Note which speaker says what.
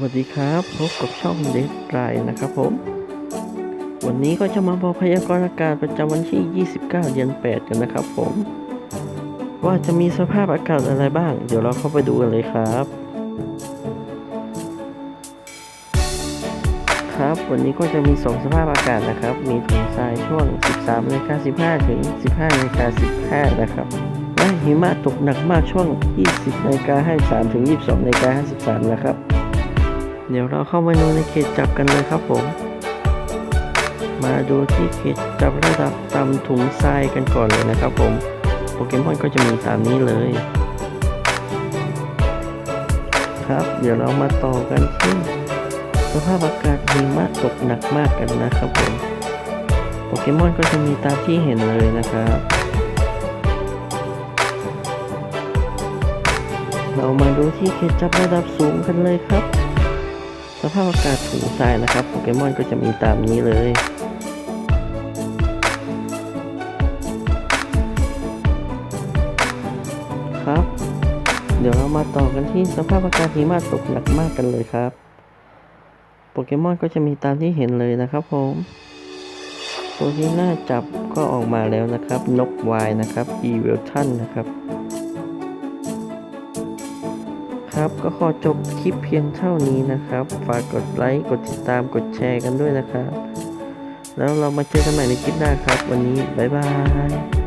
Speaker 1: วัสดีครับพบกับช่องเดทไรนะครับผม วันนี้ก็จะมาบอกพยากรณ์อากาศประจำวันที่ 29 เดือน 8 กันนะครับผม ว่าจะมีสภาพอากาศอะไรบ้าง เดี๋ยวเราเข้าไปดูกันเลยครับ ครับวันนี้ก็จะมี 2 สภาพอากาศนะครับ มีถุงทรายช่วง 13นาฬิกา15 ถึง 15นาฬิกา15 นะครับและหิมะตกหนักมากช่วง 20นาฬิกา53 ถึง 22นาฬิกา53 นะครับ เดี๋ยวเราเข้ามาดูในเขตจับกันเลยครับผม มาดูที่เขตจับระดับตำถุงทรายกันก่อนเลยนะครับผม โปเกมอนก็จะมีตามนี้เลย ครับ เดี๋ยวเรามาต่อกันที่สภาพอากาศหิมะตกหนักมากกันนะครับผม โปเกมอนก็จะมีตามที่เห็นเลยนะครับเรามาดูที่เขตจับระดับสูงกันเลยครับ สภาพอากาศถุงทรายนะครับโปเกมอนก็จะมีตามนี้เลยครับ เดี๋ยวเรามาต่อกันที่สภาพอากาศหิมะตกหนักมากกันเลยครับ โปเกมอนก็จะมีตามที่เห็นเลยนะครับผม ตัวที่น่าจับก็ออกมาแล้วนะครับ นกวายนะครับอีเวลทันนะครับ ครับ ก็ขอจบคลิปเพียงเท่านี้นะครับ ฝากกดไลค์กดติดตามกดแชร์กันด้วยนะครับ แล้วเรามาเจอกันใหม่ในคลิปหน้าครับ วันนี้บ๊ายบาย